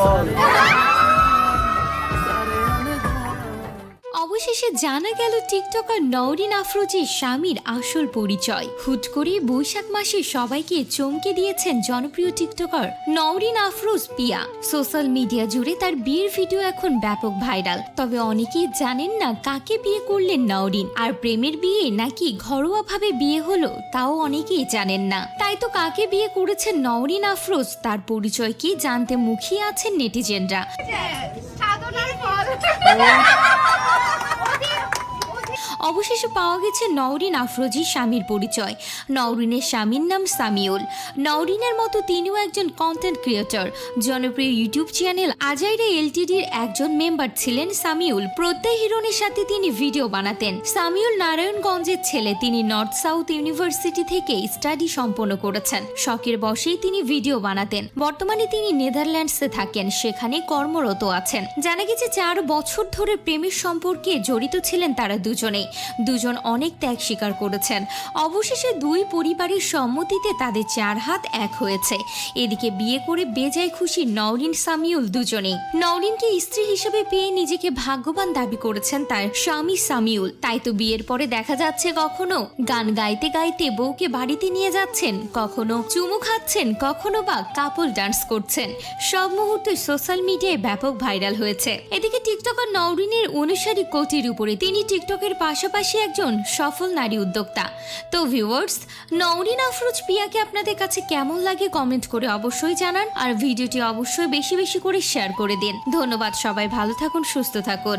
ফল জানা গেল টিকটকার নওরিন আফরোজের স্বামীর আসল পরিচয়। হুট করে বৈশাখ মাসে সবাইকে চমকে দিয়েছেন জনপ্রিয় TikToker Nowrin Afroz Piya. Social media জুড়ে তার বিয়ের ভিডিও এখন ব্যাপক ভাইরাল। তবে অনেকেই জানেন না কাকে বিয়ে করলেন নওরিন। আর প্রেমের বিয়ে নাকি ঘরোয়াভাবে বিয়ে হলো তাও অনেকেই জানেন না। তাই তো কাকে বিয়ে করেছেন নওরিন আফরোজ তার পরিচয় কি জানতে মুখিয়ে আছেন নেটিজেনরা। সাধনার ফল অবশেষে পাওয়া গেছে নওরিন আফরোজির স্বামীর পরিচয়। নওরিনের স্বামীর নাম সামিউল। নওরিনের মতো তিনিও একজন কন্টেন্ট ক্রিয়েটর জনপ্রিয় ইউটিউব চ্যানেল আজাইরে এলটিডির একজন মেম্বার ছিলেন সামিউল। প্রত্যয় হিরণের সাথে তিনি ভিডিও বানাতেন। সামিউল নারায়ণগঞ্জের ছেলে। তিনি নর্থ সাউথ ইউনিভার্সিটি থেকে স্টাডি সম্পন্ন করেছেন। শখের বসেই তিনি ভিডিও বানাতেন। বর্তমানে তিনি নেদারল্যান্ডসে থাকেন। সেখানে কর্মরত আছেন। জানা গেছে চার বছর ধরে প্রেমের সম্পর্কে জড়িত ছিলেন তারা দুজনেই। দুজন অনেক ত্যাগ স্বীকার করেছেন। অবশেষে দুই পরিবারের সম্মতিতে তাদের চার হাত এক হয়েছে। এদিকে বিয়ে করে বেজায় খুশি নওরিন সামিউল দুজনেই। নওরিনকে স্ত্রী হিসেবে পেয়ে নিজেকে ভাগ্যবান দাবি করেছেন তার স্বামী সামিউল। তাই তো বিয়ের পরে দেখা যাচ্ছে কখনো গান গাইতে গাইতে বউকে বাড়িতে নিয়ে যাচ্ছেন, কখনো চুমু খাচ্ছেন, কখনো বা কাপল ডান্স করছেন। সব মুহূর্তে সোশ্যাল মিডিয়ায় ব্যাপক ভাইরাল হয়েছে। এদিকে টিকটকার নওরিনের অনুসারী কোটির উপরে তিনি টিকটকের পাশাপাশি একজন সফল নারী উদ্যোক্তা। তো ভিউয়ার্স নৌরিন আফরোজ পিয়াকে আপনাদের কাছে কেমন লাগে কমেন্ট করে অবশ্যই জানান আর ভিডিওটি অবশ্যই বেশি বেশি করে শেয়ার করে দিন। ধন্যবাদ সবাই, ভালো থাকুন, সুস্থ থাকুন।